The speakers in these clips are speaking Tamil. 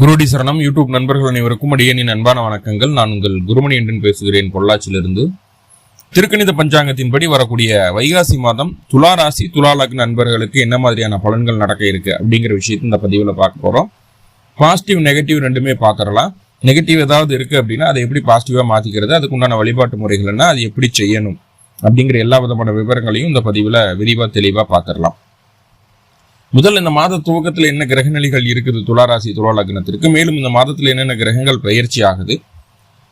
குருடி சரணம். யூடியூப் நண்பர்கள் அனைவருக்கும் அடியனின் அன்பான வணக்கங்கள். நான் உங்கள் குருமணி என்றும் பேசுகிறேன். பொள்ளாச்சியிலிருந்து திருக்கணித பஞ்சாங்கத்தின்படி வரக்கூடிய வைகாசி மாதம் துலா ராசி துலா லக்ன நண்பர்களுக்கு என்ன மாதிரியான பலன்கள் நடக்க இருக்கு அப்படிங்கிற விஷயத்தை இந்த பதிவில் பார்க்க போறோம். பாசிட்டிவ் நெகட்டிவ் ரெண்டுமே பார்த்துடலாம். நெகட்டிவ் ஏதாவது இருக்கு அப்படின்னா அதை எப்படி பாசிட்டிவா மாத்திக்கிறது அதுக்கு உண்டான வழிபாட்டு முறைகள் என்ன அது எப்படி செய்யணும் அப்படிங்கிற எல்லா விதமான விவரங்களையும் இந்த பதிவில் விரிவாக தெளிவாக பார்த்துடலாம். முதல் இந்த மாத துவக்கத்தில் என்ன கிரகநிலைகள் இருக்குது துளாராசி துலா லக்னத்திற்கு மேலும் இந்த மாதத்தில் என்னென்ன கிரகங்கள் பயிற்சி ஆகுது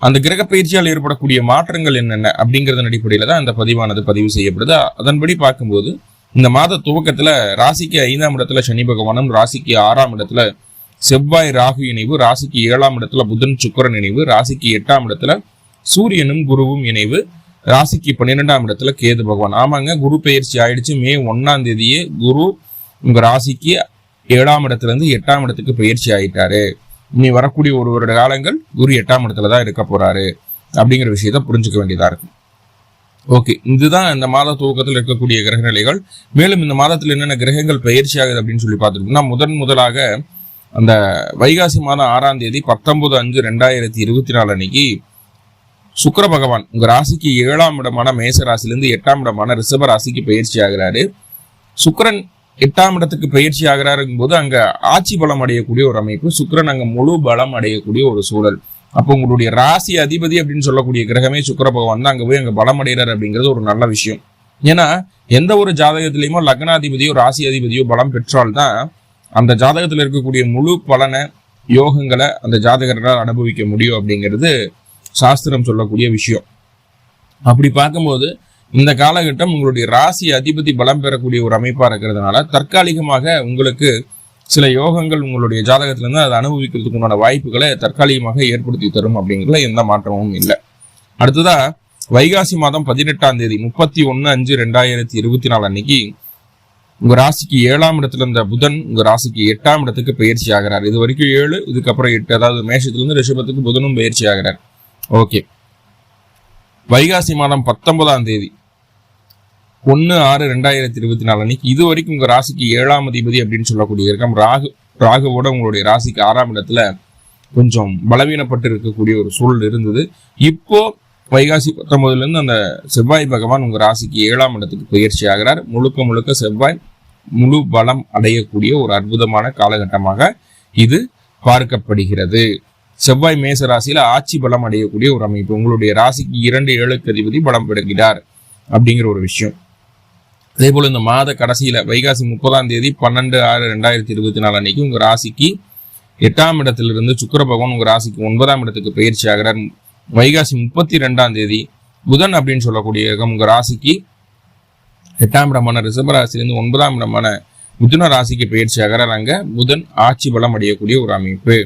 அந்த கிரக பயிற்சியால் ஏற்படக்கூடிய மாற்றங்கள் என்னென்ன அப்படிங்கிறதன் அடிப்படையில் தான் இந்த பதிவானது பதிவு செய்யப்படுது. அதன்படி பார்க்கும்போது இந்த மாத துவக்கத்தில் ராசிக்கு ஐந்தாம் இடத்துல சனி பகவானும் ராசிக்கு ஆறாம் இடத்துல செவ்வாய் ராகு இணைவு ராசிக்கு ஏழாம் இடத்துல புதன் சுக்கரன் இணைவு ராசிக்கு எட்டாம் இடத்துல சூரியனும் குருவும் இணைவு ராசிக்கு பன்னிரெண்டாம் இடத்துல கேது பகவான். ஆமாங்க குரு பயிற்சி ஆயிடுச்சு. மே ஒன்னாம் தேதியே குரு உங்கள் ராசிக்கு ஏழாம் இடத்துலேருந்து எட்டாம் இடத்துக்கு பயிற்சி ஆகிட்டாரு இனி வரக்கூடிய ஒரு வருட காலங்கள் குரு எட்டாம் இடத்துல தான் இருக்க போகிறாரு அப்படிங்கிற விஷயத்த புரிஞ்சுக்க வேண்டியதாக இருக்கும். ஓகே இதுதான் இந்த மாத துவக்கத்தில் இருக்கக்கூடிய கிரக நிலைகள் மேலும் இந்த மாதத்தில் என்னென்ன கிரகங்கள் பயிற்சி ஆகுது அப்படின்னு சொல்லி பார்த்துருக்கோம்னா முதன் முதலாக அந்த வைகாசி மாதம் ஆறாம் தேதி பத்தொன்பது அஞ்சு ரெண்டாயிரத்தி இருபத்தி நாலு அன்னைக்கு சுக்கர பகவான் உங்க ராசிக்கு ஏழாம் இடமான மேச ராசிலேருந்து எட்டாம் இடமான ரிஷப ராசிக்கு பயிற்சி ஆகிறாரு. சுக்கரன் எட்டாம் இடத்துக்கு பயிற்சி ஆகிறாருங்கும் போது அங்க ஆட்சி பலம் அடையக்கூடிய ஒரு அமைப்பு. சுக்கரன் அங்க முழு பலம் அடையக்கூடிய ஒரு சூழல். அப்போ உங்களுடைய ராசி அதிபதி அப்படின்னு சொல்லக்கூடிய கிரகமே சுக்கர பகவான் தான். அங்க போய் அங்க பலம் அடைகிறார் அப்படிங்கிறது ஒரு நல்ல விஷயம். ஏன்னா எந்த ஒரு ஜாதகத்திலையுமோ லக்னாதிபதியோ ராசி அதிபதியோ பலம் பெற்றால்தான் அந்த ஜாதகத்தில் இருக்கக்கூடிய முழு பலனை யோகங்களை அந்த ஜாதகர்களால் அனுபவிக்க முடியும் அப்படிங்கிறது சாஸ்திரம் சொல்லக்கூடிய விஷயம். அப்படி பார்க்கும்போது இந்த காலகட்டம் உங்களுடைய ராசி அதிபதி பலம் பெறக்கூடிய ஒரு அமைப்பாக இருக்கிறதுனால தற்காலிகமாக உங்களுக்கு சில யோகங்கள் உங்களுடைய ஜாதகத்திலிருந்து அதை அனுபவிக்கிறதுக்கு உண்டான வாய்ப்புகளை தற்காலிகமாக ஏற்படுத்தி தரும் அப்படிங்கிறதுல எந்த மாற்றமும் இல்லை. அடுத்ததா வைகாசி மாதம் பதினெட்டாம் தேதி முப்பத்தி ஒன்னு அஞ்சு ரெண்டாயிரத்தி இருபத்தி நாலு அன்னைக்கு உங்க ராசிக்கு ஏழாம் இடத்துல இருந்த புதன் உங்க ராசிக்கு எட்டாம் இடத்துக்கு பயிற்சி ஆகிறார். இது வரைக்கும் ஏழு இதுக்கப்புறம் எட்டு அதாவது மேஷத்திலிருந்து ரிஷபத்துக்கு புதனும் பயிற்சி ஆகிறார். ஓகே. வைகாசி மாதம் பத்தொன்பதாம் தேதி ஒன்று ஆறு ரெண்டாயிரத்தி இருபத்தி நாலு அன்னைக்கு இது வரைக்கும் உங்கள் ராசிக்கு ஏழாம் அதிபதி அப்படின்னு சொல்லக்கூடிய இருக்கம் ராகு ராகுவோட உங்களுடைய ராசிக்கு ஆறாம் இடத்துல கொஞ்சம் பலவீனப்பட்டு இருக்கக்கூடிய ஒரு சூழல் இருந்தது. இப்போ வைகாசி பத்தொன்பதுலேருந்து அந்த செவ்வாய் பகவான் உங்கள் ராசிக்கு ஏழாம் இடத்துக்கு பயிற்சி ஆகிறார். முழுக்க முழுக்க செவ்வாய் முழு பலம் அடையக்கூடிய ஒரு அற்புதமான காலகட்டமாக இது பார்க்கப்படுகிறது. செவ்வாய் மேச ராசியில் ஆட்சி பலம் அடையக்கூடிய ஒரு அமைப்பு. உங்களுடைய ராசிக்கு இரண்டு ஏழுக்கு அதிபதி பலம் பெறுகிறார் அப்படிங்கிற ஒரு விஷயம். அதே போல் இந்த மாத கடைசியில் வைகாசி முப்பதாம் தேதி பன்னெண்டு ஆறு ரெண்டாயிரத்தி இருபத்தி நாலு அன்னைக்கு உங்கள் ராசிக்கு எட்டாம் இடத்திலிருந்து சுக்கர பகவான் உங்கள் ராசிக்கு ஒன்பதாம் இடத்துக்கு பயிற்சி ஆகிறார். வைகாசி முப்பத்தி ரெண்டாம் தேதி புதன் அப்படின்னு சொல்லக்கூடிய உங்கள் ராசிக்கு எட்டாம் இடமான ரிஷப ராசிலேருந்து ஒன்பதாம் இடமான மிதுன ராசிக்கு பயிற்சி ஆகிறார். அங்கே புதன் ஆட்சி பலம் அடையக்கூடிய ஒரு அமைப்பு.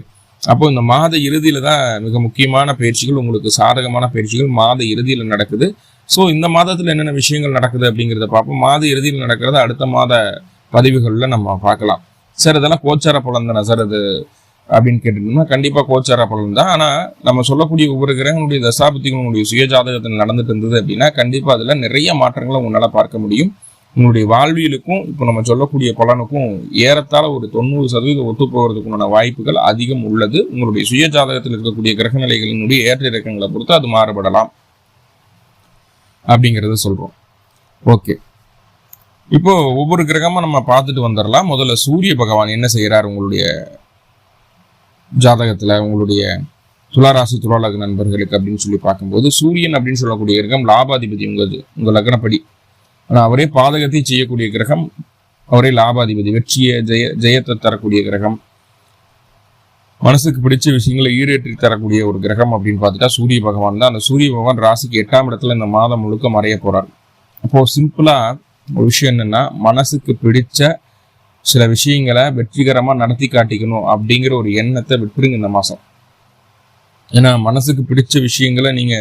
அப்போ இந்த மாத இறுதியில் தான் மிக முக்கியமான பயிற்சிகள் உங்களுக்கு சாதகமான பயிற்சிகள் மாத இறுதியில் நடக்குது. ஸோ இந்த மாதத்தில் என்னென்ன விஷயங்கள் நடக்குது அப்படிங்கிறத பார்ப்போம். மாத இறுதியில் நடக்கிறத அடுத்த மாத பதிவுகளில் நம்ம பார்க்கலாம். சார் இதெல்லாம் கோச்சார பலன் தானே சார் அது அப்படின்னு கேட்டுட்டோம்னா கண்டிப்பாக கோச்சார பலன் தான். ஆனால் நம்ம சொல்லக்கூடிய ஒவ்வொரு கிரகங்களுடைய தசாபத்திகளுடைய சுய ஜாதகத்தில் நடந்துட்டு இருந்தது அப்படின்னா கண்டிப்பாக அதில் நிறைய மாற்றங்களை உன்னால் பார்க்க முடியும். உங்களுடைய வாழ்வியலுக்கும் இப்போ நம்ம சொல்லக்கூடிய பலனுக்கும் ஏறத்தாழ ஒரு தொண்ணூறு சதவீதம் ஒத்து போகிறதுக்குண்டான வாய்ப்புகள் அதிகம் உள்ளது. உங்களுடைய சுய ஜாதகத்தில் இருக்கக்கூடிய கிரக நிலைகளினுடைய ஏற்ற இறக்கங்களை பொறுத்து அது மாறுபடலாம். அப்படிங்கிறத சொல்கிறோம் ஓகே. இப்போ ஒவ்வொரு கிரகமும் நம்ம பார்த்துட்டு வந்துடலாம் முதல்ல சூரிய பகவான் என்ன செய்கிறார் உங்களுடைய ஜாதகத்தில் உங்களுடைய துளாராசி துளாலக நண்பர்களுக்கு அப்படின்னு சொல்லி பார்க்கும்போது சூரியன் அப்படின்னு சொல்லக்கூடிய கிரகம் லாபாதிபதி உங்க உங்கள் லக்னப்படி. ஆனால் அவரே பாதகத்தை செய்யக்கூடிய கிரகம் அவரே லாபாதிபதி வெற்றியை ஜெய ஜெயத்தை தரக்கூடிய கிரகம். மனசுக்கு பிடிச்ச விஷயங்களை ஈரேற்றி தரக்கூடிய ஒரு கிரகம் அப்படின்னு பார்த்துட்டா சூரிய பகவான் தான். அந்த சூரிய பகவான் ராசிக்கு எட்டாம் இடத்துல இந்த மாதம் முழுக்க மறைய போறார். அப்போ சிம்பிளா ஒரு விஷயம் என்னன்னா மனசுக்கு பிடிச்ச சில விஷயங்களை வெற்றிகரமா நடத்தி காட்டிக்கணும் அப்படிங்கிற ஒரு எண்ணத்தை விட்டுருங்க இந்த மாசம் ஏன்னா மனசுக்கு பிடிச்ச விஷயங்களை நீங்க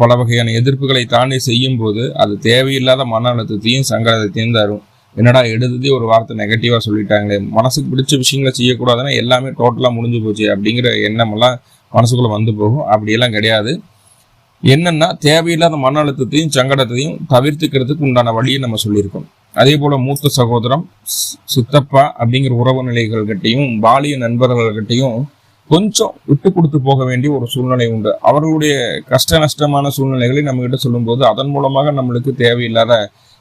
பல வகையான எதிர்ப்புகளை தாண்டி செய்யும் போது அது தேவையில்லாத மன அழுத்தத்தையும் சங்கடத்தையும் தரும். என்னடா எடுத்ததே ஒரு வார்த்தை நெகட்டிவாக சொல்லிட்டாங்களே. மனசுக்கு பிடிச்ச விஷயங்களை செய்யக்கூடாதுன்னா எல்லாமே டோட்டலாக முடிஞ்சு போச்சு அப்படிங்கிற எண்ணமெல்லாம் மனசுக்குள்ளே வந்து போகும். அப்படியெல்லாம் கிடையாது. என்னென்னா தேவையில்லாத மன அழுத்தத்தையும் சங்கடத்தையும் தவிர்த்துக்கிறதுக்கு உண்டான வழியை நம்ம சொல்லியிருக்கோம். அதே போல் மூத்த சகோதரம் சித்தப்பா அப்படிங்கிற உறவு நிலைகள்கிட்டையும் பாலிய நண்பர்கள்கிட்டையும் கொஞ்சம் விட்டு கொடுத்து போக வேண்டிய ஒரு சூழ்நிலை உண்டு. அவர்களுடைய கஷ்ட நஷ்டமான சூழ்நிலைகளை நம்மகிட்ட சொல்லும்போது அதன் மூலமாக நம்மளுக்கு தேவையில்லாத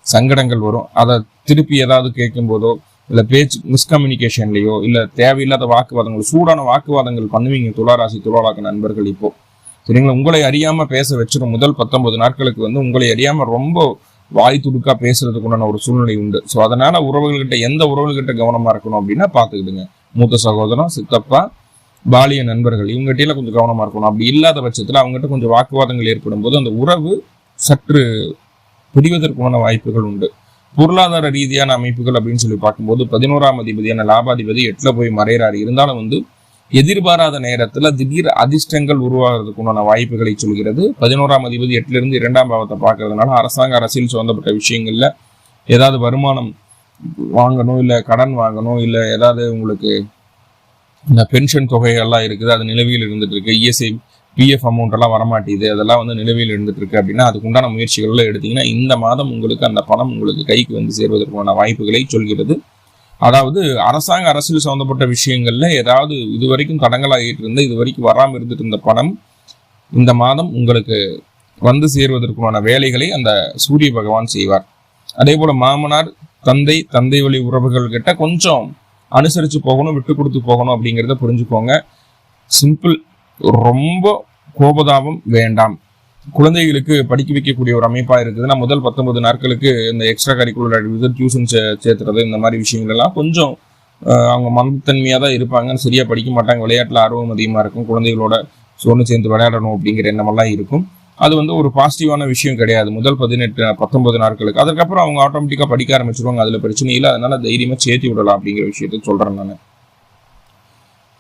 சங்கடங்கள் வரும். அதை திருப்பி ஏதாவது கேட்கும்போதோ இல்லை பேச்சு மிஸ்கம்யூனிகேஷன்லையோ இல்லை தேவையில்லாத வாக்குவாதங்கள் சூடான வாக்குவாதங்கள் பண்ணுவீங்க துளாராசி துளாராக்க நண்பர்கள் இப்போ. சரிங்களா? உங்களை அறியாமல் பேச வச்சிடும் முதல் பத்தொன்பது நாட்களுக்கு வந்து உங்களை அறியாமல் ரொம்ப வாய் துடுக்கா பேசுறதுக்கு உண்டான ஒரு சூழ்நிலை உண்டு. ஸோ அதனால உறவுகள்கிட்ட எந்த உறவுகள்கிட்ட கவனமா இருக்கணும் அப்படின்னா பார்த்துக்கிடுங்க. மூத்த சகோதரன் சித்தப்பா பாலிய நண்பர்கள் இவங்ககிட்ட கொஞ்சம் கவனமா இருக்கணும். அப்படி இல்லாத பட்சத்தில் அவங்ககிட்ட கொஞ்சம் வாக்குவாதங்கள் ஏற்படும் போது அந்த உறவு சற்று புரிவதற்குமான வாய்ப்புகள் உண்டு. பொருளாதார ரீதியான அமைப்புகள் அப்படின்னு சொல்லி பார்க்கும்போது பதினோராம் அதிபதியான லாபாதிபதி எட்டில் போய் மறையறாரு. இருந்தாலும் வந்து எதிர்பாராத நேரத்தில் திடீர் அதிர்ஷ்டங்கள் உருவாகிறதுக்குண்டான வாய்ப்புகளை சொல்கிறது. பதினோராம் அதிபதி எட்டிலிருந்து இரண்டாம் பாவத்தை பார்க்கறதுனால அரசாங்க அரசியல் சம்பந்தப்பட்ட விஷயங்களில் ஏதாவது வருமானம் வாங்கணும் இல்லை கடன் வாங்கணும் இல்லை ஏதாவது உங்களுக்கு இந்த பென்ஷன் தொகைகள்லாம் இருக்குது. அது நிலவியில் இருந்துட்டு இருக்கு. இஎஸ்ஐ பிஎஃப் அமௌண்ட் எல்லாம் வரமாட்டேது அதெல்லாம் வந்து நிலுவையில் இருந்துட்டு இருக்கு அப்படின்னா அதுக்கு உண்டான முயற்சிகள்ல எடுத்தீங்கன்னா இந்த மாதம் உங்களுக்கு அந்த பணம் உங்களுக்கு கைக்கு வந்து சேர்வதற்கான வாய்ப்புகளை சொல்கிறது. அதாவது அரசாங்க அரசியல் சம்பந்தப்பட்ட விஷயங்கள்ல ஏதாவது இதுவரைக்கும் தடங்கலாகிட்டு இருந்த இது வரைக்கும் வராமல் இருந்துட்டு இருந்த பணம் இந்த மாதம் உங்களுக்கு வந்து சேருவதற்குமான வேலைகளை அந்த சூரிய பகவான் செய்வார். அதே போல மாமனார் தந்தை தந்தை வழி உறவுகள் கிட்ட கொஞ்சம் அனுசரிச்சு போகணும் விட்டு கொடுத்து போகணும் அப்படிங்கிறத புரிஞ்சுக்கோங்க. சிம்பிள் ரொம்ப கோபதாபம் வேண்டாம். குழந்தைகளுக்கு படிக்க வைக்கக்கூடிய ஒரு அமைப்பா இருக்குதுன்னா முதல் பத்தொன்பது நாட்களுக்கு இந்த எக்ஸ்ட்ரா கரிக்குலர் ஆக்டிவிட்டி டியூஷன் சேர்த்துறது இந்த மாதிரி விஷயங்கள் எல்லாம் கொஞ்சம் அவங்க மனத்தன்மையா தான் இருப்பாங்க. சரியா படிக்க மாட்டாங்க. விளையாட்டுல ஆர்வம் அதிகமா இருக்கும். குழந்தைகளோட ஒன்று சேர்ந்து விளையாடணும் அப்படிங்கிற எண்ணமெல்லாம் இருக்கும். அது வந்து ஒரு பாசிட்டிவான விஷயம் கிடையாது. முதல் பதினெட்டு பத்தொன்பது நாட்களுக்கு. அதுக்கப்புறம் அவங்க ஆட்டோமேட்டிக்கா படிக்க ஆரம்பிச்சிருவாங்க. அதுல பிரச்சனை இல்லை. அதனால தைரியமா சேர்த்து விடலாம் அப்படிங்கிற விஷயத்த சொல்றேன் நான்.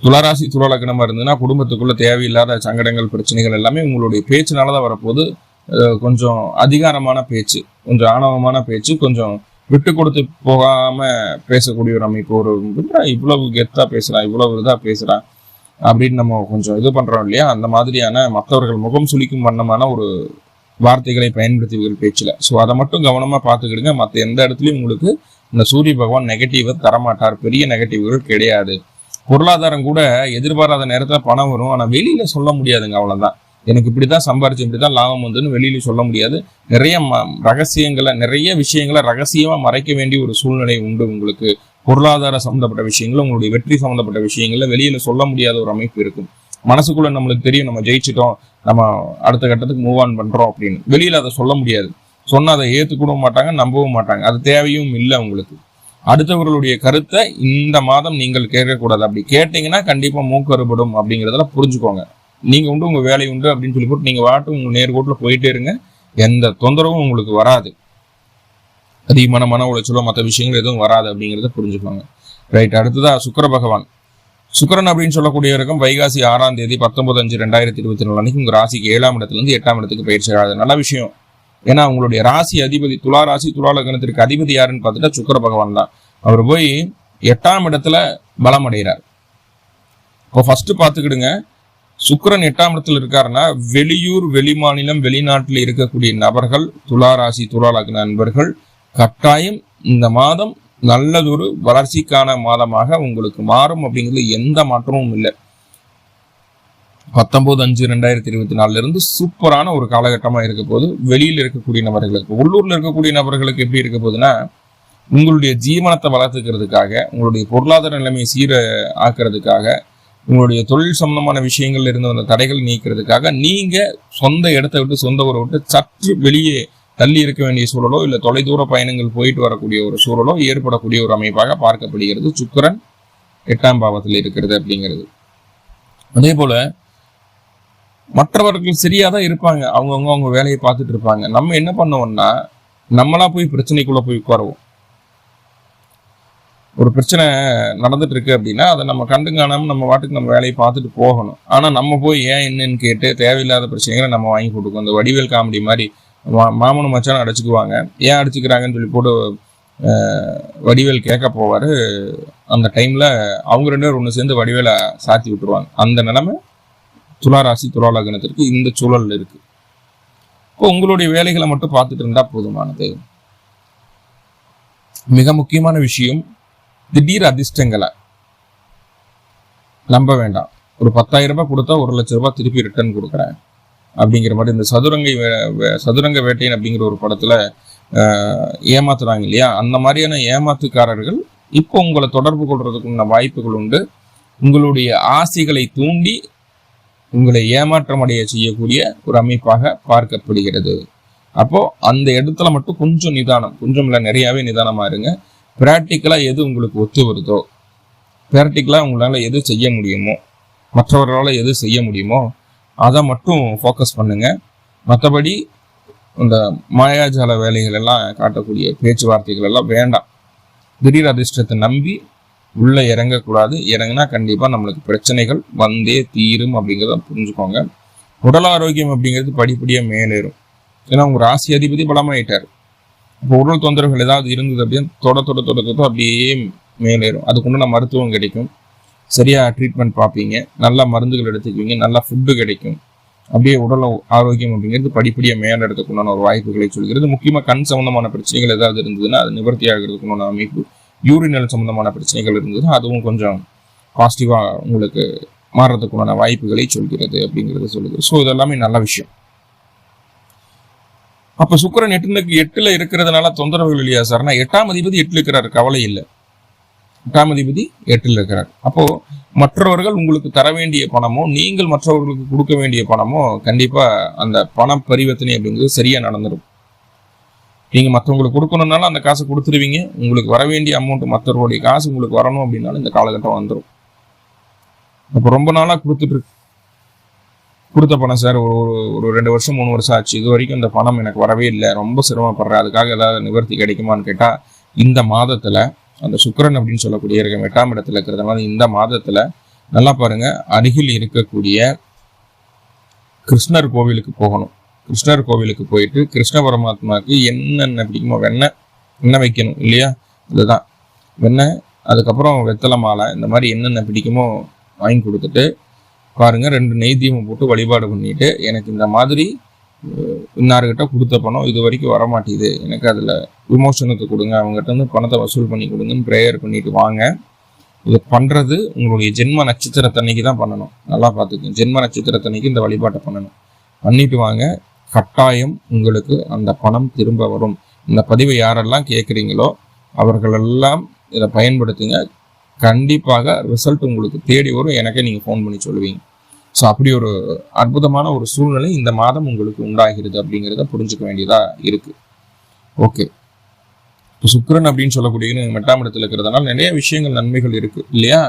துளாராசி துளாலக்கணமா இருந்ததுன்னா குடும்பத்துக்குள்ள தேவையில்லாத சங்கடங்கள் பிரச்சனைகள் எல்லாமே உங்களுடைய பேச்சுனால தான் வரப்போகுது கொஞ்சம் அதிகாரமான பேச்சு கொஞ்சம் ஆணவமான பேச்சு கொஞ்சம் விட்டு கொடுத்து போகாம பேசக்கூடிய ஒரு அமைப்பு ஒரு இவ்வளவு கெத்தா பேசுறான் இவ்வளவு இதா பேசுறான் அப்படின்னு நம்ம கொஞ்சம் இது பண்றோம் இல்லையா? அந்த மாதிரியான மற்றவர்கள் முகம் சுளிக்கும் வண்ணமான ஒரு வார்த்தைகளை பயன்படுத்துவீர்கள் பேச்சில். ஸோ அதை மட்டும் கவனமாக பார்த்துக்கிடுங்க. மற்ற எந்த இடத்துலையும் உங்களுக்கு இந்த சூரிய பகவான் நெகட்டிவை தரமாட்டார். பெரிய நெகட்டிவ்கள் கிடையாது. பொருளாதாரம் கூட எதிர்பாராத நேரத்தில் பணம் வரும். ஆனால் வெளியில் சொல்ல முடியாதுங்க அவ்வளோதான் எனக்கு இப்படி தான் சம்பாரிச்சு இப்படிதான் லாபம் வந்துன்னு வெளியில சொல்ல முடியாது. நிறைய ம- ரகசியங்களை நிறைய விஷயங்களை ரகசியமா மறைக்க வேண்டிய ஒரு சூழ்நிலை உண்டு உங்களுக்கு. பொருளாதார சம்மந்தப்பட்ட விஷயங்கள் உங்களுடைய வெற்றி சம்மந்தப்பட்ட விஷயங்கள்ல வெளியில சொல்ல முடியாத ஒரு அமைப்பு இருக்கும். மனசுக்குள்ள நம்மளுக்கு தெரியும் நம்ம ஜெயிச்சிட்டோம் நம்ம அடுத்த கட்டத்துக்கு மூவ் ஆன் பண்றோம் அப்படின்னு. வெளியில அதை சொல்ல முடியாது. சொன்னா அதை ஏற்றுக்கூட மாட்டாங்க நம்பவும் மாட்டாங்க. அது தேவையும் இல்லை உங்களுக்கு. அடுத்தவர்களுடைய கருத்தை இந்த மாதம் நீங்கள் கேட்கக்கூடாது. அப்படி கேட்டீங்கன்னா கண்டிப்பா மூக்கறுபடும் அப்படிங்கிறதுல புரிஞ்சுக்கோங்க. நீங்க உண்டு உங்க வேலை உண்டு அப்படின்னு சொல்லி போட்டு நீங்க வாட்டும் உங்க நேர்கோட்டில் போயிட்டே இருங்க. எந்த தொந்தரவும் உங்களுக்கு வராது. அதிகமான மன உளைச்சலோ மற்ற விஷயங்கள் எதுவும் வராது அப்படிங்கிறத புரிஞ்சுக்கோங்க. ரைட் அடுத்ததா சுக்கிர பகவான். சுக்கரன் அப்படின்னு சொல்லக்கூடிய இருக்கும் வைகாசி ஆறாம் தேதி பத்தொன்பது அஞ்சு ரெண்டாயிரத்தி இருபத்தி நாலு அன்னைக்கு உங்க ராசிக்கு ஏழாம் இடத்துல இருந்து எட்டாம் இடத்துக்கு பயிற்சி ஆகுது. நல்ல விஷயம். ஏன்னா அவங்களுடைய ராசி அதிபதி துலா ராசி துலா லக்னத்திற்கு அதிபதி யாருன்னு பார்த்துட்டா சுக்கர பகவான் தான். அவர் போய் எட்டாம் இடத்துல பலம் அடைகிறார். இப்போ ஃபர்ஸ்ட் பார்த்துக்கிடுங்க. சுக்கரன் எட்டாம் இடத்துல இருக்காருன்னா வெளியூர் வெளிமாநிலம் வெளிநாட்டில் இருக்கக்கூடிய நபர்கள் துலா ராசி துலா லக்ன நண்பர்கள் கட்டாயம் இந்த மாதம் நல்லதொரு வளர்ச்சிக்கான மாதமாக உங்களுக்கு மாறும் அப்படிங்கிறது எந்த மாற்றமும் இல்லை. பத்தொன்பது அஞ்சு ரெண்டாயிரத்தி இருபத்தி நாலுல இருந்து சூப்பரான ஒரு காலகட்டமா இருக்க போது வெளியில் இருக்கக்கூடிய நபர்களுக்கு உள்ளூர்ல இருக்கக்கூடிய நபர்களுக்கு எப்படி இருக்க போகுதுன்னா உங்களுடைய ஜீவனத்தை வளர்த்துக்கிறதுக்காக உங்களுடைய பொருளாதார நிலைமையை சீர ஆக்குறதுக்காக உங்களுடைய தொழில் சம்பந்தமான விஷயங்கள்ல இருந்து வந்த தடைகள் நீக்கிறதுக்காக நீங்க சொந்த இடத்தை விட்டு சொந்த ஊரை விட்டு சற்று வெளியே தள்ளி இருக்க வேண்டிய சூழலோ இல்ல தொலைதூர பயணங்கள் போயிட்டு வரக்கூடிய ஒரு சூழலோ ஏற்படக்கூடிய ஒரு அமைப்பாக பார்க்கப்படுகிறது. சுக்கிரன் எட்டாம் பாவத்தில் இருக்கிறது அப்படிங்கிறது. அதே போல மற்றவர்கள் சரியாக தான் இருப்பாங்க. அவங்கவுங்க அவங்க வேலையை பார்த்துட்டு இருப்பாங்க. நம்ம என்ன பண்ணுவோம்னா நம்மளா போய் பிரச்சனைக்குள்ள போய் உட்காருவோம். ஒரு பிரச்சனை நடந்துட்டு இருக்கு அப்படின்னா அதை நம்ம கண்டு காணாமல் நம்ம வாட்டுக்கு நம்ம வேலையை பார்த்துட்டு போகணும். ஆனா நம்ம போய் ஏன் என்னன்னு கேட்டு தேவையில்லாத பிரச்சனைகளை நம்ம வாங்கி கொடுக்கணும். இந்த வடிவேல் காமெடி மாதிரி மா- மாமனும் மச்சானும் அடிச்சுக்குவாங்க. ஏன் அடிச்சுக்கிறாங்கன்னு சொல்லி போட்டு வடிவேல் கேட்க போவாரு. அந்த டைம்ல அவங்க ரெண்டு பேர் ஒன்று சேர்ந்து வடிவேலை சாத்தி விட்டுருவாங்க. அந்த நிலமை துளாராசி துளாலகனத்திற்கு இந்த சூழல் இருக்கு. இப்போ உங்களுடைய வேலைகளை மட்டும் பார்த்துட்டு இருந்தா போதுமானது. மிக முக்கியமான விஷயம் திடீர் அதிர்ஷ்டங்களை நம்ப வேண்டாம். ஒரு பத்தாயிரம் ரூபாய் கொடுத்தா ஒரு லட்ச ரூபாய் திருப்பி ரிட்டர்ன் கொடுக்குறேன். அப்படிங்கிற மாதிரி இந்த சதுரங்கை வே- சதுரங்க வேட்டையன் அப்படிங்கிற ஒரு படத்துல ஏமாத்துறாங்க இல்லையா? அந்த மாதிரியான ஏமாத்துக்காரர்கள் இப்போ உங்களை தொடர்பு கொள்றதுக்குள்ள வாய்ப்புகள் உண்டு. உங்களுடைய ஆசைகளை தூண்டி உங்களை ஏமாற்றம் அடைய செய்யக்கூடிய ஒரு அமைப்பாக பார்க்கப்படுகிறது. அப்போ அந்த இடத்துல மட்டும் கொஞ்சம் நிதானம் கொஞ்சம் இல்லை நிறையாவே நிதானமா இருங்க. பிராக்டிக்கலா எது உங்களுக்கு ஒத்து வருதோ பிராக்டிக்கலா உங்களால எது செய்ய முடியுமோ மற்றவர்களால் எது செய்ய முடியுமோ அதை மட்டும் ஃபோக்கஸ் பண்ணுங்க. மற்றபடி இந்த மாயாஜால வேலைகள் எல்லாம் காட்டக்கூடிய பேச்சுவார்த்தைகள் எல்லாம் வேண்டாம். திடீர் அதிர்ஷ்டத்தை நம்பி உள்ளே இறங்கக்கூடாது. இறங்கினா கண்டிப்பாக நம்மளுக்கு பிரச்சனைகள் வந்தே தீரும் அப்படிங்கிறத புரிஞ்சுக்கோங்க. உடல் ஆரோக்கியம் அப்படிங்கிறது படிப்படியாக மேலேறும். ஏன்னா உங்கள் ராசி அதிபதி பலமாயிட்டார். இப்போ உடல் தொந்தரவுகள் ஏதாவது இருந்தது அப்படின்னு தொட தொட தொட தொட அப்படியே மேலேறும். அதுக்குண்டான மருத்துவம் கிடைக்கும். சரியாக ட்ரீட்மெண்ட் பார்ப்பீங்க. நல்ல மருந்துகள் எடுத்துக்குவீங்க. நல்ல ஃபுட்டு கிடைக்கும். அப்படியே உடல் ஆரோக்கியம் அப்படிங்கிறது படிப்படியாக மேலே எடுத்துக்குண்டான ஒரு வாய்ப்புகளை சொல்கிறது. முக்கியமாக கண் சம்பந்தமான பிரச்சனைகள் ஏதாவது இருந்ததுன்னா அது நிவர்த்தி ஆகிறதுக்குண்டான அமைப்பு யூரினல் சம்பந்தமான பிரச்சனைகள் இருந்தது. அதுவும் கொஞ்சம் பாசிட்டிவாக உங்களுக்கு மாறுறதுக்குண்டான வாய்ப்புகளை சொல்கிறது அப்படிங்கிறத சொல்லுது. ஸோ இதெல்லாமே நல்ல விஷயம். அப்ப சுக்கரன் எட்டுனுக்கு எட்டுல இருக்கிறதுனால தொந்தரவுகள் இல்லையா சார்னா எட்டாம் அதிபதி எட்டுல இருக்கிறார் கவலை இல்லை. எட்டாம் அதிபதி எட்டுல இருக்கிறார். அப்போ மற்றவர்கள் உங்களுக்கு தர வேண்டிய பணமோ நீங்கள் மற்றவர்களுக்கு கொடுக்க வேண்டிய பணமோ கண்டிப்பா அந்த பண பரிவர்த்தனை அப்படிங்கிறது சரியா நடந்துடும் நீங்கள் மற்றவங்களுக்கு கொடுக்கணும்னாலும் அந்த காசை கொடுத்துருவீங்க. உங்களுக்கு வர வேண்டிய அமௌண்ட் மற்றவருடைய காசு உங்களுக்கு வரணும் அப்படின்னாலும் இந்த காலகட்டம் வந்துடும் அப்போ ரொம்ப நாளாக கொடுத்துட்டு கொடுத்த பணம் சார் ஒரு ஒரு- ரெண்டு வருஷம் மூணு வருஷம் ஆச்சு. இது வரைக்கும் இந்த பணம் எனக்கு வரவே இல்லை. ரொம்ப சிரமப்படுறேன். அதுக்காக ஏதாவது நிவர்த்தி கிடைக்குமான்னு கேட்டால் இந்த மாதத்தில் அந்த சுக்கரன் அப்படின்னு சொல்லக்கூடிய இருக்க எட்டாம் இடத்துல இருக்கிறதுனால இந்த மாதத்தில் நல்லா பாருங்கள் அருகில் இருக்கக்கூடிய கிருஷ்ணர் கோவிலுக்கு போகணும். கிருஷ்ணர் கோவிலுக்கு போயிட்டு கிருஷ்ண பரமாத்மாவுக்கு என்னென்ன பிடிக்குமோ வெண்ணெய் வெண்ணெய் வைக்கணும் இல்லையா? இதுதான் வெண்ணெய் அதுக்கப்புறம் வெத்தலை மாலை இந்த மாதிரி என்னென்ன பிடிக்குமோ வாங்கி கொடுத்துட்டு பாருங்கள் ரெண்டு நெய் தீபம் போட்டு வழிபாடு பண்ணிட்டு எனக்கு இந்த மாதிரி இன்னார்கிட்ட கொடுத்த பணம் இது வரைக்கும் வர மாட்டேங்குது எனக்கு அதில் விமோசனத்தை கொடுங்க அவங்ககிட்ட வந்து பணத்தை வசூல் பண்ணி கொடுங்கன்னு ப்ரேயர் பண்ணிட்டு வாங்க. இது பண்ணுறது உங்களுடைய ஜென்ம நட்சத்திரத்தன்னைக்கு தான் பண்ணணும். நல்லா பார்த்துக்கோங்க. ஜென்ம நட்சத்திரத்தன்னைக்கு இந்த வழிபாட்டை பண்ணணும். பண்ணிட்டு வாங்க. கட்டாயம் உங்களுக்கு அந்த பணம் திரும்ப வரும். இந்த பதிவை யாரெல்லாம் கேட்குறீங்களோ அவர்களெல்லாம் இதை பயன்படுத்துங்க. கண்டிப்பாக ரிசல்ட் உங்களுக்கு தேடி வரும். எனக்கே நீங்கள் ஃபோன் பண்ணி சொல்லுவீங்க. ஸோ அப்படி ஒரு அற்புதமான ஒரு சூழ்நிலை இந்த மாதம் உங்களுக்கு உண்டாகிறது அப்படிங்கிறத புரிஞ்சுக்க வேண்டியதாக இருக்குது ஓகே இப்போ சுக்கரன் அப்படின்னு சொல்லக்கூடிய மெட்டாம் இடத்துல இருக்கிறதுனால நிறைய விஷயங்கள் நன்மைகள் இருக்குது இல்லையா?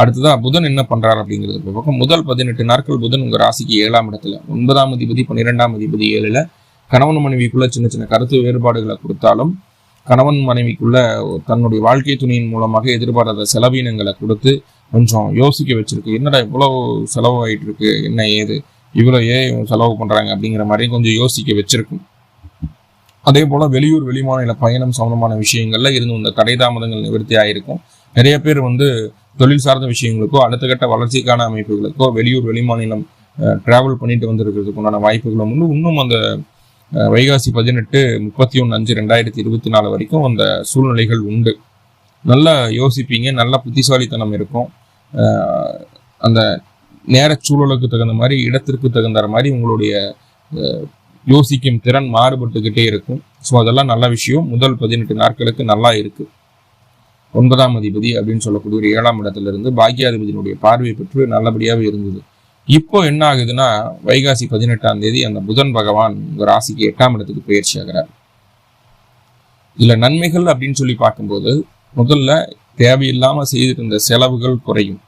அடுத்ததா புதன் என்ன பண்ணுறாரு அப்படிங்கிறது இப்ப பக்கம் முதல் பதினெட்டு நாட்கள் புதன் உங்க ராசிக்கு ஏழாம் இடத்துல. ஒன்பதாம் அதிபதி பன்னிரெண்டாம் அதிபதி ஏழுல கணவன் மனைவிக்குள்ள சின்ன சின்ன கருத்து வேறுபாடுகளை கொடுத்தாலும் கணவன் மனைவிக்குள்ள தன்னுடைய வாழ்க்கை துணையின் மூலமாக எதிர்பாராத செலவீனங்களை கொடுத்து கொஞ்சம் யோசிக்க வச்சிருக்கு. என்னடா இவ்வளவு செலவு ஆயிட்டு இருக்கு என்ன ஏது? இவ்வளோ ஏன் செலவு பண்றாங்க அப்படிங்கிற மாதிரி கொஞ்சம் யோசிக்க வச்சிருக்கும். அதே போல வெளியூர் வெளிமாநில பயணம் சம்பந்தமான விஷயங்கள்ல இருந்து இந்த தடை தாமதங்கள் நிவர்த்தி ஆயிருக்கும். நிறைய பேர் வந்து தொழில் சார்ந்த விஷயங்களுக்கோ அடுத்த கட்ட வளர்ச்சிக்கான அமைப்புகளுக்கோ வெளியூர் வெளிமாநிலம் டிராவல் பண்ணிட்டு வந்திருக்கிறதுக்கு உண்டான வாய்ப்புகளும் உண்டு இன்னும் அந்த வைகாசி பதினெட்டு முப்பத்தி ஒன்று அஞ்சு ரெண்டாயிரத்தி இருபத்தி நாலு வரைக்கும் அந்த சூழ்நிலைகள் உண்டு. நல்லா யோசிப்பீங்க நல்ல புத்திசாலித்தனம் இருக்கும். அந்த நேர சூழலுக்கு தகுந்த மாதிரி இடத்திற்கு தகுந்த மாதிரி உங்களுடைய யோசிக்கும் திறன் மாறுபட்டுக்கிட்டே இருக்கும். ஸோ அதெல்லாம் நல்ல விஷயம். முதல் பதினெட்டு நாட்களுக்கு நல்லா இருக்குது ஒன்பதாம் அதிபதி அப்படின்னு சொல்லக்கூடிய ஒரு ஏழாம் இடத்துல இருந்து பாக்கியாதிபதியினுடைய பார்வை பெற்று நல்லபடியாவே இருந்தது. இப்போ என்ன ஆகுதுன்னா வைகாசி பதினெட்டாம் தேதி அந்த புதன் பகவான் உங்க ராசிக்கு எட்டாம் இடத்துக்கு பயிற்சி ஆகிறார். இதுல நன்மைகள் அப்படின்னு சொல்லி பார்க்கும்போது முதல்ல தேவையில்லாம செய்திருந்த செலவுகள் குறையும்.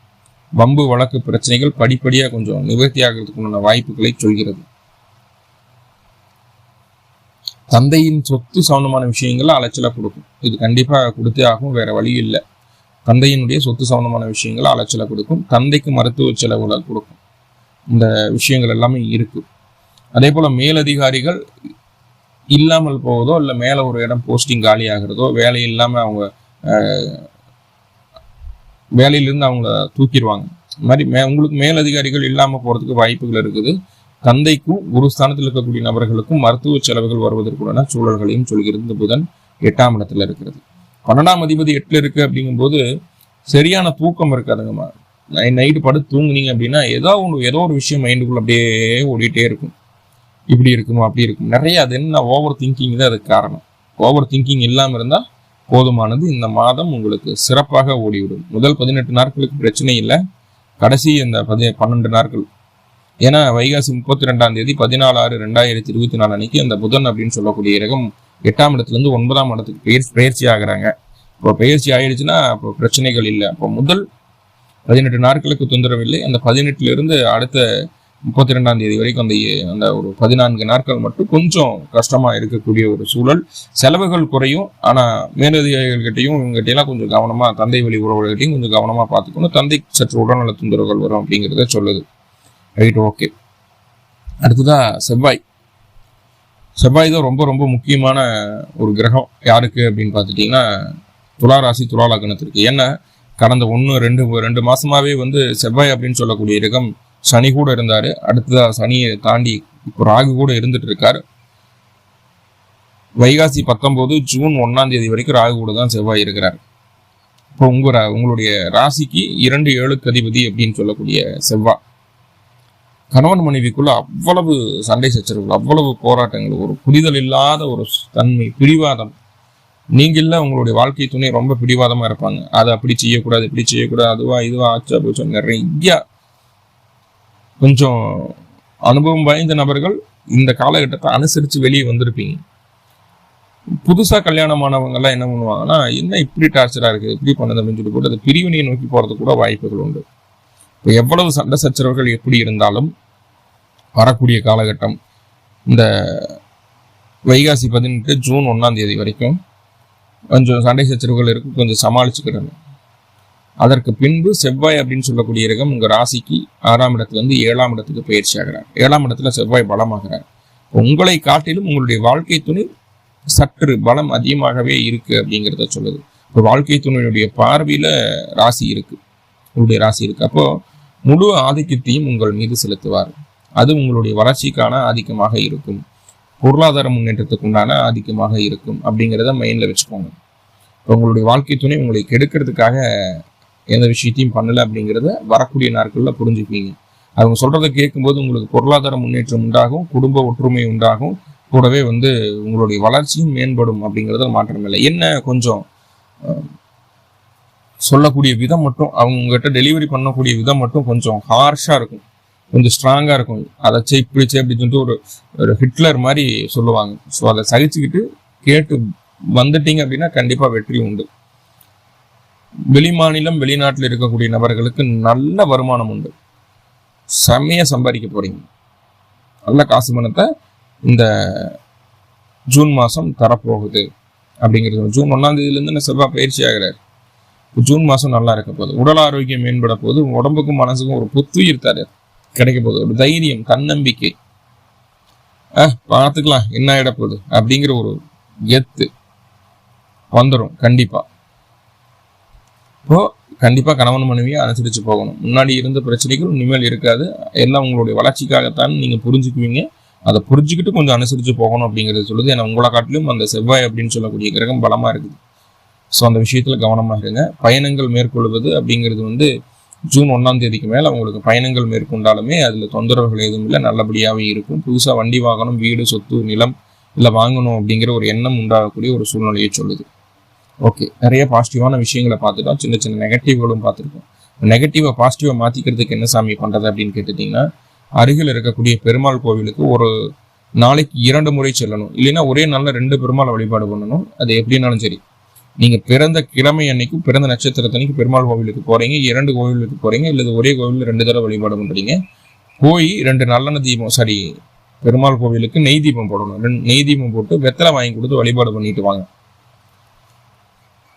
வம்பு வழக்கு பிரச்சனைகள் படிப்படியா கொஞ்சம் நிவர்த்தி ஆகிறதுக்குண்டான வாய்ப்புகளை சொல்கிறது. தந்தையின் சொத்து சம்பந்தமான விஷயங்களை அலைச்சலை கொடுக்கும். இது கண்டிப்பா கொடுத்தே ஆகும் வேற வழி இல்லை. தந்தையினுடைய சொத்து சம்பந்தமான விஷயங்களை அலைச்சலை கொடுக்கும் தந்தைக்கு மருத்துவ செலவுகளை கொடுக்கும். இந்த விஷயங்கள் எல்லாமே இருக்கு. அதே போல மேலதிகாரிகள் இல்லாமல் போவதோ இல்லை மேலே ஒரு இடம் போஸ்டிங் காலி ஆகிறதோ வேலை இல்லாமல் அவங்க வேலையிலிருந்து அவங்கள தூக்கிடுவாங்க. இந்த மாதிரி மே உங்களுக்கு மேலதிகாரிகள் இல்லாமல் போகிறதுக்கு வாய்ப்புகள் இருக்குது. தந்தைக்கும் ஒரு ஸ்தானத்தில் இருக்கக்கூடிய நபர்களுக்கும் மருத்துவ செலவுகள் வருவதற்குண்டான சூழல்களையும் சொல்கிறது இந்த புதன் எட்டாம் இடத்துல இருக்கிறது. பன்னெண்டாம் அதிபதி எட்டுல இருக்கு அப்படிங்கும்போது சரியான தூக்கம் இருக்காதுங்கம்மா நைட்டு படுத்து தூங்குனீங்க அப்படின்னா ஏதோ ஒன்று ஏதோ ஒரு விஷயம் மைண்டுக்குள்ள அப்படியே ஓடிட்டே இருக்கும். இப்படி இருக்கணும் அப்படி இருக்கும் நிறைய அது என்ன ஓவர் திங்கிங் தான் அதுக்கு காரணம். ஓவர் திங்கிங் இல்லாமல் இருந்தால் போதுமானது இந்த மாதம் உங்களுக்கு சிறப்பாக ஓடிவிடும். முதல் பதினெட்டு நாட்களுக்கு பிரச்சனை இல்லை. கடைசி இந்த பதி பன்னெண்டு நாட்கள் ஏன்னா வைகாசி முப்பத்தி ரெண்டாம் தேதி பதினாலு ஆறு ரெண்டாயிரத்தி இருபத்தி நாலு அன்னைக்கு அந்த புதன் அப்படின்னு சொல்லக்கூடிய கிரகம் எட்டாம் இடத்துலேருந்து ஒன்பதாம் இடத்துக்கு பயிற்சி பயிற்சி ஆகுறாங்க. இப்போ பயிற்சி ஆயிடுச்சுன்னா அப்போ பிரச்சனைகள் இல்லை. அப்போ முதல் பதினெட்டு நாட்களுக்கு தொந்தரவு இல்லை அந்த பதினெட்டுலேருந்து அடுத்த முப்பத்தி ரெண்டாம் தேதி வரைக்கும் அந்த அந்த ஒரு பதினான்கு நாட்கள் மட்டும் கொஞ்சம் கஷ்டமாக இருக்கக்கூடிய ஒரு சூழல். செலவுகள் குறையும். ஆனால் மேலதிகாரிகள்கிட்டையும் இவங்ககிட்டயெல்லாம் கொஞ்சம் கவனமாக தந்தை வழி உறவுகள்கிட்டையும் கொஞ்சம் கவனமாக பார்த்துக்கணும். தந்தை சற்று உடல்நல தொந்தரவுகள் வரும் அப்படிங்கிறத சொல்லுது. ரைட் ஓகே அடுத்ததாக செவ்வாய். செவ்வாய் தான் ரொம்ப ரொம்ப முக்கியமான ஒரு கிரகம். யாருக்கு அப்படின்னு பார்த்துட்டிங்கன்னா துளாராசி துலா லக்னத்திற்கு ஏன்னா கடந்த ஒன்று ரெண்டு ரெண்டு மாதமாகவே வந்து செவ்வாய் அப்படின்னு சொல்லக்கூடிய கிரகம் சனி கூட இருந்தார். அடுத்ததாக சனியை தாண்டி இப்போ ராகு கூட இருந்துட்டு இருக்கார். வைகாசி பத்தொம்போது ஜூன் ஒன்றாம் தேதி வரைக்கும் ராகு கூட தான் செவ்வாய் இருக்கிறார். இப்போ உங்கள் ரா- உங்களுடைய ராசிக்கு இரண்டு ஏழுக்கு அதிபதி அப்படின்னு சொல்லக்கூடிய செவ்வாய். கணவன் மனைவிக்குள்ள அவ்வளவு சண்டை சச்சரவுகள் அவ்வளவு போராட்டங்கள் ஒரு புரிதல் இல்லாத ஒரு தன்மை பிடிவாதம். நீங்கள உங்களுடைய வாழ்க்கை துணை ரொம்ப பிடிவாதமாக இருப்பாங்க. அதை அப்படி செய்யக்கூடாது இப்படி செய்யக்கூடாது அதுவா இதுவா ஆச்சா போச்சா நிறைய கொஞ்சம் அனுபவம் வாய்ந்த நபர்கள் இந்த காலகட்டத்தை அனுசரித்து வெளியே வந்திருப்பீங்க. புதுசாக கல்யாணமானவங்கெல்லாம் என்ன பண்ணுவாங்கன்னா என்ன இப்படி டார்ச்சராக இருக்குது இப்படி பண்ணது? அப்படின்னு சொல்லி போட்டு அது பிரிவினையை நோக்கி போகிறதுக்கு கூட வாய்ப்புகள் உண்டு. எவ்வளவு சண்டை சச்சரவுகள் எப்படி இருந்தாலும் வரக்கூடிய காலகட்டம் இந்த வைகாசி பதினெட்டு ஜூன் ஒன்றாம் தேதி வரைக்கும் கொஞ்சம் சண்டை சச்சரவுகள் இருக்கும் கொஞ்சம் சமாளிச்சுக்கிடணும். அதற்கு பின்பு செவ்வாய் அப்படின்னு சொல்லக்கூடிய கிரகம் உங்கள் ராசிக்கு ஆறாம் இடத்துல இருந்து ஏழாம் இடத்துக்கு பயிற்சி ஆகிறார். ஏழாம் இடத்துல செவ்வாய் பலமாகிறார். உங்களை காட்டிலும் உங்களுடைய வாழ்க்கை துணை சற்று பலம் அதிகமாகவே இருக்கு அப்படிங்கிறத சொல்லுது. இப்போ வாழ்க்கை துணையுடைய பார்வையில் ராசி இருக்கு. உங்களுடைய ராசி இருக்கு. அப்போது முழு ஆதிக்கத்தையும் உங்கள் மீது செலுத்துவார். அது உங்களுடைய வளர்ச்சிக்கான ஆதிக்கமாக இருக்கும். பொருளாதார முன்னேற்றத்துக்கு உண்டான ஆதிக்கமாக இருக்கும் அப்படிங்கிறத மைண்டில் வச்சுக்கோங்க. இப்போ உங்களுடைய வாழ்க்கை துணை உங்களை கெடுக்கிறதுக்காக எந்த விஷயத்தையும் பண்ணலை அப்படிங்கிறத வரக்கூடிய நாட்களில் புரிஞ்சுப்பீங்க. அவங்க சொல்கிறத கேட்கும்போது உங்களுக்கு பொருளாதார முன்னேற்றம் உண்டாகும் குடும்ப ஒற்றுமை உண்டாகும் கூடவே வந்து உங்களுடைய வளர்ச்சியும் மேம்படும் அப்படிங்கிறத மாற்றம் இல்லை என்ன கொஞ்சம் சொல்லக்கூடிய விதம் மட்டும் அவங்ககிட்ட டெலிவரி பண்ணக்கூடிய விதம் மட்டும் கொஞ்சம் ஹார்ஷாக இருக்கும். கொஞ்சம் ஸ்ட்ராங்காக இருக்கும். அதை செய் இப்படி செய் அப்படின்னு சொல்லிட்டு ஒரு ஒரு ஹிட்லர் மாதிரி சொல்லுவாங்க. ஸோ அதை சகிச்சுக்கிட்டு கேட்டு வந்துட்டீங்க அப்படின்னா கண்டிப்பாக வெற்றி உண்டு. வெளிமாநிலம் வெளிநாட்டில் இருக்கக்கூடிய நபர்களுக்கு நல்ல வருமானம் உண்டு. செம்மையா சம்பாதிக்க போறீங்க. நல்ல காசு பணத்தை இந்த ஜூன் மாதம் தரப்போகுது. அப்படிங்கிறது. ஜூன் ஒன்றாம் தேதியிலேருந்து செவ்வாய் பயிற்சி ஆகிறார். ஜூன் மாசம் நல்லா இருக்க போகுது. உடல் ஆரோக்கியம் மேம்பட போகுது. உடம்புக்கும் மனசுக்கும் ஒரு புத்துயிர் தர கிடைக்க போகுது. ஒரு தைரியம் தன்னம்பிக்கை. ஆ பார்த்துக்கலாம். என்ன ஆகிட போகுது? அப்படிங்கிற ஒரு எத்து வந்துடும் கண்டிப்பா. இப்போ கண்டிப்பா கணவன் மனைவியை அனுசரிச்சு போகணும். முன்னாடி இருந்த பிரச்சனைகள் இனிமேல் இருக்காது. எல்லாம் உங்களுடைய வளர்ச்சிக்காகத்தான் நீங்க புரிஞ்சுக்குவீங்க. அதை புரிஞ்சுக்கிட்டு கொஞ்சம் அனுசரிச்சு போகணும் அப்படிங்கிறது சொல்லுது. ஏன்னா உங்களை காட்டிலும் அந்த செவ்வாய் அப்படின்னு சொல்லக்கூடிய கிரகம் பலமா இருக்குது. ஸோ அந்த விஷயத்தில் கவனமாக இருங்க. பயணங்கள் மேற்கொள்வது அப்படிங்கிறது வந்து ஜூன் ஒன்றாம் தேதிக்கு மேலே உங்களுக்கு பயணங்கள் மேற்கொண்டாலுமே அதில் தொந்தரவுகள் எதுவும் இல்லை. நல்லபடியாகவே இருக்கும். புதுசாக வண்டி வாகனம் வீடு சொத்து நிலம் இல்லை வாங்கணும் அப்படிங்கிற ஒரு எண்ணம் உண்டாகக்கூடிய ஒரு சூழ்நிலையை சொல்லுது. ஓகே நிறைய பாசிட்டிவான விஷயங்களை பார்த்துட்டோம். சின்ன சின்ன நெகட்டிவ்களும் பார்த்துருக்கோம். நெகட்டிவை பாசிட்டிவாக மாற்றிக்கிறதுக்கு என்ன சாமி பண்ணுறது அப்படின்னு கேட்டுட்டிங்கன்னா அருகில் இருக்கக்கூடிய பெருமாள் கோவிலுக்கு ஒரு நாளைக்கு இரண்டு முறை செல்லணும். இல்லைன்னா ஒரே நாளில் ரெண்டு பெருமாளை வழிபாடு பண்ணணும். அது எப்படின்னாலும் சரி. நீங்கள் பிறந்த கிழமை அன்னைக்கும் பிறந்த நட்சத்திரத்தன்னைக்கு பெருமாள் கோவிலுக்கு போகிறீங்க இரண்டு கோவிலுக்கு போகிறீங்க இல்லை ஒரே கோவிலில் ரெண்டு தடவை வழிபாடு பண்ணுறீங்க போய் ரெண்டு நல்லெண்ணெய் தீபம் சாரி பெருமாள் கோவிலுக்கு நெய் தீபம் போடணும். ரெண்டு நெய் தீபம் போட்டு வெத்தலை வாங்கி கொடுத்து வழிபாடு பண்ணிட்டு வாங்க.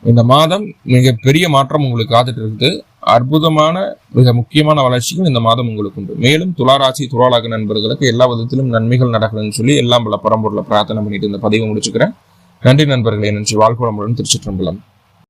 இந்த மாதம் மிக பெரிய மாற்றம் உங்களுக்கு காத்துட்டு இருக்குது. அற்புதமான மிக முக்கியமான வளர்ச்சிகள் இந்த மாதம் உங்களுக்கு உண்டு. மேலும் துளாராசி துளாலாக நண்பர்களுக்கு எல்லா விதத்திலும் நன்மைகள் நடக்கணும்னு சொல்லி எல்லாம் பல பரம்பொருளை பிரார்த்தனை பண்ணிட்டு இந்த பதிவை முடிச்சுக்கிறேன். நன்றி நண்பர்களே. நன்றி. வாழ்க்கை திருச்சிற்றம்பலம்.